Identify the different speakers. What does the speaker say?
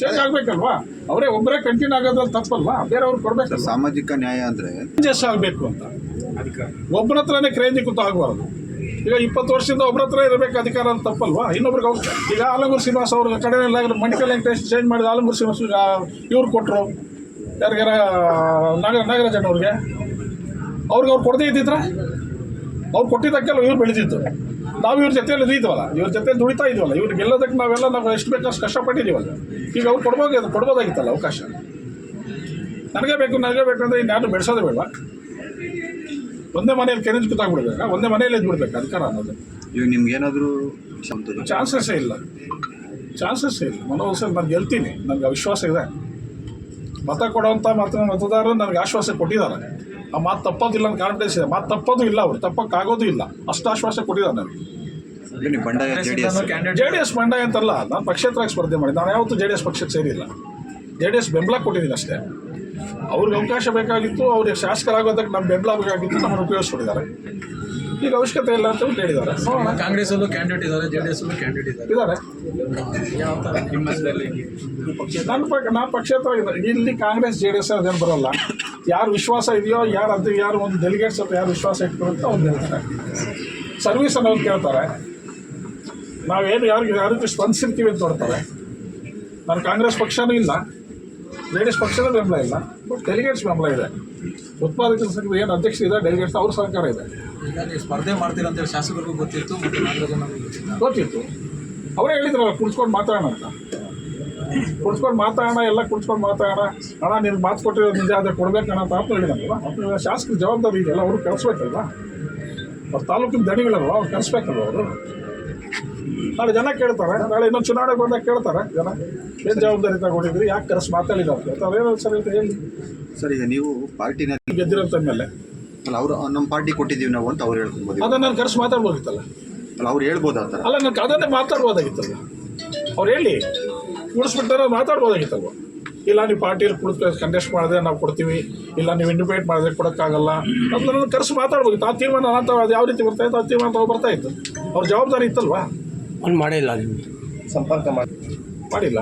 Speaker 1: Change ಆಗ್ಬೇಕಲ್ವಾ? ಅವರೇ ಒಬ್ಬರೇ continue ಆಗೋದ್ರಲ್ಲಿ ತಪ್ಪಲ್ವಾ? ಬೇರೆಯವ್ರು ಕೊಡ್ಬೇಕು
Speaker 2: ಸಾಮಾಜಿಕ ನ್ಯಾಯ ಅಂದ್ರೆ
Speaker 1: ಚೇಂಜಸ್ ಆಗಬೇಕು ಅಂತ. ಒಬ್ಬರ ಹತ್ರನೇ ಕ್ರೇಜಿ ಕೂತು ಆಗಬಾರ್ದು. ಈಗ ಇಪ್ಪತ್ತು ವರ್ಷದಿಂದ ಒಬ್ಬರ ಹತ್ರ ಇರಬೇಕು ಅಧಿಕಾರ ಅಂತ ತಪ್ಪಲ್ವಾ? ಇನ್ನೊಬ್ರಿಗೆ ಅವ್ರು ಈಗ ಆಲಂಗೂರು ಶ್ರೀನಿವಾಸ ಅವ್ರ ಕಡೆ ಮಣಿಕಲ್ ವೆಂಕಟೇಶ್ ಚೇಂಜ್ ಮಾಡಿದ ಆಲಂಗೂರು ಶ್ರೀನಿವಾಸ ಇವ್ರು ಕೊಟ್ಟರು ಯಾರಿಗಾರ ನಾಗ ನಾಗರಾಜಣ್ಣವ್ರಿಗೆ ಅವ್ರಿಗೆ ಅವ್ರು ಕೊಡದೇ ಇದ್ದಿದ್ರೆ? ಅವ್ರು ಕೊಟ್ಟಿದ್ದಕ್ಕೆಲ್ಲ ಇವ್ರು ಬೆಳೆದಿದ್ದು. ನಾವು ಇವ್ರ ಜೊತೆಯಲ್ಲಿ ಇದ್ದೀವಲ್ಲ ಇವ್ರ ಜೊತೆ ದುಡಿತಾ ಇದೀವಲ್ಲ ಇವ್ರು ಗೆಲ್ಲೋದಕ್ಕೆ ನಾವೆಲ್ಲ ನಾವು ಎಷ್ಟು ಬೇಕಷ್ಟು ಅಷ್ಟು ಕಷ್ಟಪಟ್ಟಿದ್ದೀವಲ್ಲ. ಈಗ ಅವ್ರು ಕೊಡ್ಬೋದು ಕೊಡ್ಬೋದಾಗಿತ್ತಲ್ಲ ಅವಕಾಶ. ನನಗೆ ಬೇಕು ನನಗೆ ಬೇಕು ಅಂದರೆ ಇನ್ಯಾರು ಬೆಳೆಸೋದೇ ಬೇಡ. ಒಂದೇ ಮನೆಯಲ್ಲಿ ಕೆರೆಂಜ್ ಕೂತಾಗ್ಬಿಡ್ಬೇಕಾ ಒಂದೇ ಮನೆಯಲ್ಲಿ ಇದ್ಬಿಡ್ಬೇಕು ಅಧಿಕಾರ ಅನ್ನೋದು?
Speaker 2: ಇವಾಗ ನಿಮ್ಗೆ ಏನಾದರೂ ಚಾನ್ಸಸ್
Speaker 1: ಚಾನ್ಸಸ್ಸೇ ಇಲ್ಲ. ಚಾನ್ಸಸ್ಸೇ ಇಲ್ಲ. ಮನೋಲ್ಸ ನಾನು ಗೆಲ್ತೀನಿ. ನನಗೆ ವಿಶ್ವಾಸ ಇದೆ. ಮತ ಕೊಡೋವಂಥ ಮತ ಮತದಾರರು ನನಗೆ ಆಶ್ವಾಸ ಕೊಟ್ಟಿದ್ದಾರೆ. ಆ ಮಾತು ತಪ್ಪೋದಿಲ್ಲ ಅಂತ ಕಾನ್ಫಿಡೆನ್ಸ್ ಇದೆ. ಮಾತು ತಪ್ಪೋದು ಇಲ್ಲ ಅವ್ರು. ತಪ್ಪಕ್ಕಾಗೋದು ಇಲ್ಲ. ಅಷ್ಟು ಆಶ್ವಾಸ ಕೊಟ್ಟಿದ್ದಾರೆ ನನಗೆ
Speaker 2: ಜೆ ಡಿ ಎಸ್
Speaker 1: ಬಂಡಾಯ ಅಂತಲ್ಲ ನಾನು ಪಕ್ಷೇತರಾಗಿ ಸ್ಪರ್ಧೆ ಮಾಡಿ ನಾನು ಯಾವತ್ತೂ ಜೆ ಡಿ ಎಸ್ ಪಕ್ಷಕ್ಕೆ ಸೇರಿಲ್ಲ. ಜೆ ಡಿ ಎಸ್ ಬೆಂಬಲ ಕೊಟ್ಟಿದ್ದೀನಿ ಅಷ್ಟೇ. ಅವ್ರಿಗೆ ಅವಕಾಶ ಬೇಕಾಗಿತ್ತು ಅವ್ರಿಗೆ ಶಾಸಕರಾಗೋದಕ್ಕೆ ನಮ್ಮ ಬೆಂಬಲ ಬೇಕಾಗಿತ್ತು ನಮ್ಮನ್ನು ಉಪಯೋಗಿಸ್ಕೊಂಡಿದ್ದಾರೆ. ಈಗ ಅವಶ್ಯಕತೆ ಇಲ್ಲ ಅಂತ ಹೇಳಿದ್ದಾರೆ. ನೋಡೋಣ
Speaker 3: ಕಾಂಗ್ರೆಸ್ ಅಲ್ಲೂ ಕ್ಯಾಂಡಿಡೇಟ್ ಇದ್ದಾರೆ ಜೆ ಡಿ ಎಸ್ ಅಲ್ಲೂ ಕ್ಯಾಂಡಿಡೇಟ್ ಇದ್ದಾರೆ
Speaker 1: ಇದ್ದಾರೆ ನನ್ನ ಪಕ್ಷ ನಾನು ಪಕ್ಷೇತರ ಇದೆ. ಇಲ್ಲಿ ಕಾಂಗ್ರೆಸ್ ಜೆ ಡಿ ಎಸ್ ಅದೇನು ಬರೋಲ್ಲ. ಯಾರು ವಿಶ್ವಾಸ ಇದೆಯೋ ಯಾರು ಅದು ಯಾರು ಒಂದು ಡೆಲಿಗೇಟ್ಸ್ ಅಂತ ಯಾರು ವಿಶ್ವಾಸ ಇಟ್ಕೊಳ್ತಾ ಅವ್ರು ಹೇಳ್ತಾರೆ. ಸರ್ವಿಸ್ ಅನ್ನೋದು ಕೇಳ್ತಾರೆ. ನಾವೇನು ಯಾರಿಗೆ ಯಾರಿಗೆ ಸ್ಪಂದಿಸಿರ್ತೀವಿ ಅಂತ ನೋಡ್ತಾರೆ. ನಾನು ಕಾಂಗ್ರೆಸ್ ಪಕ್ಷನೂ ಇಲ್ಲ. ಎಸ್ ಪಕ್ಷದ ಬೆಂಬಲ ಇಲ್ಲ ಬಟ್ ಡೆಲಿಗೇಟ್ಸ್ ಬೆಂಬಲ ಇದೆ. ಉತ್ಪಾದಕರ ಸಂಘದ ಏನು ಅಧ್ಯಕ್ಷ ಇದೆ ಡೆಲಿಗೇಟ್ಸ್ ಅವ್ರ ಸರ್ಕಾರ ಇದೆ.
Speaker 3: ಈಗ ನೀವು ಸ್ಪರ್ಧೆ ಮಾಡ್ತೀರಾ ಅಂತೇಳಿ ಶಾಸಕರಿಗೂ ಗೊತ್ತಿತ್ತು ಮತ್ತು ನಾಗರಾಜನ
Speaker 1: ಗೊತ್ತಿತ್ತು. ಅವರೇ ಹೇಳಿದ್ರಲ್ಲ ಕುಳಿಸ್ಕೊಂಡು ಮಾತಾಡೋಣ ಅಂತ. ಕುಳಿಸ್ಕೊಂಡು ಮಾತಾಡೋಣ ಎಲ್ಲ ಕುಳಿಸ್ಕೊಂಡು ಮಾತಾಡೋಣ. ಅಣ್ಣ ನಿಮ್ಗೆ ಮಾತು ಕೊಟ್ಟಿರೋದು ನಿಜ ಆದರೆ ಕೊಡ್ಬೇಕಣ್ಣ ಅಂತ ಆಪ್ತ ಹೇಳಿದಂಗಲ್ಲ ಅವ್ರ ಶಾಸಕರ ಜವಾಬ್ದಾರಿ ಇದೆಯಲ್ಲ ಅವರು ಕಳಿಸ್ಬೇಕಲ್ವ ಅವ್ರ ತಾಲೂಕಿನ ದಣಿಗಳಲ್ವ ಅವ್ರು ಕಳಿಸ್ಬೇಕಲ್ವ ಅವರು? ನಾಳೆ ಜನ ಕೇಳ್ತಾರೆ. ನಾಳೆ ಇನ್ನೊಂದು ಚುನಾವಣೆ ಬಂದಾಗ ಕೇಳ್ತಾರೆ ಜನ. ಏನು ಜವಾಬ್ದಾರಿ ತಗೊಂಡಿದ್ರಿ ಯಾಕೆ ಕರೆಸ್ ಮಾತಾಡಿದ್ದಾರೆ ಅಂತ ಅದೇನೋ ಸರಿ ಅಂತ ಹೇಳಿ
Speaker 2: ಸರ್ ಈಗ ನೀವು ಪಾರ್ಟಿನಲ್ಲಿ
Speaker 1: ಗೆದ್ದಿರೋಂಥ ಮೇಲೆ.
Speaker 2: ಅಲ್ಲ ಅವರು ನಮ್ಮ ಪಾರ್ಟಿ ಕೊಟ್ಟಿದ್ದೀವಿ ನಾವು ಅಂತ ಅವ್ರು ಹೇಳ್ಕೊಬೋದು
Speaker 1: ಅದನ್ನು ನಾನು ಕರೆಸ್ ಮಾತಾಡ್ಬೋದಿತ್ತಲ್ಲ?
Speaker 2: ಅಲ್ಲ ಅವ್ರು ಹೇಳ್ಬೋದು ಆ ಥರ.
Speaker 1: ಅಲ್ಲ ನಾನು ಅದನ್ನೇ ಮಾತಾಡ್ಬೋದಾಗಿತ್ತಲ್ಲ. ಅವ್ರು ಹೇಳಿ. ಕೂಡಿಸ್ಬಿಟ್ಟಾರೆ ಮಾತಾಡ್ಬೋದಾಗಿತ್ತಲ್ವ? ಇಲ್ಲ ನೀವು ಪಾರ್ಟಿಯಲ್ಲಿ ಕುಳಿತು ಕಂಟೆಸ್ಟ್ ಮಾಡಿದ್ರೆ ನಾವು ಕೊಡ್ತೀವಿ. ಇಲ್ಲ ನೀವು ಇಂಡಿಪೇಟ್ ಮಾಡಿದ್ರೆ ಕೊಡೋಕ್ಕಾಗಲ್ಲ. ಅಂತ ನನ್ನ ಕರೆಸಿ ಮಾತಾಡ್ಬೋದಿತ್ತು. ಆ ತೀರ್ಮಾನ ಅಂತ ಅದು ಯಾವ ರೀತಿ ಬರ್ತಾಯಿತ್ತು ಆ ತೀರ್ಮಾನ ಬರ್ತಾ ಇತ್ತು. ಅವ್ರ ಜವಾಬ್ದಾರಿ ಇತ್ತಲ್ವಾ?
Speaker 4: ಅವ್ನು ಮಾಡೇ ಇಲ್ಲ
Speaker 1: ಸಂಪರ್ಕ ಮಾಡಿ ಮಾಡಿಲ್ಲ.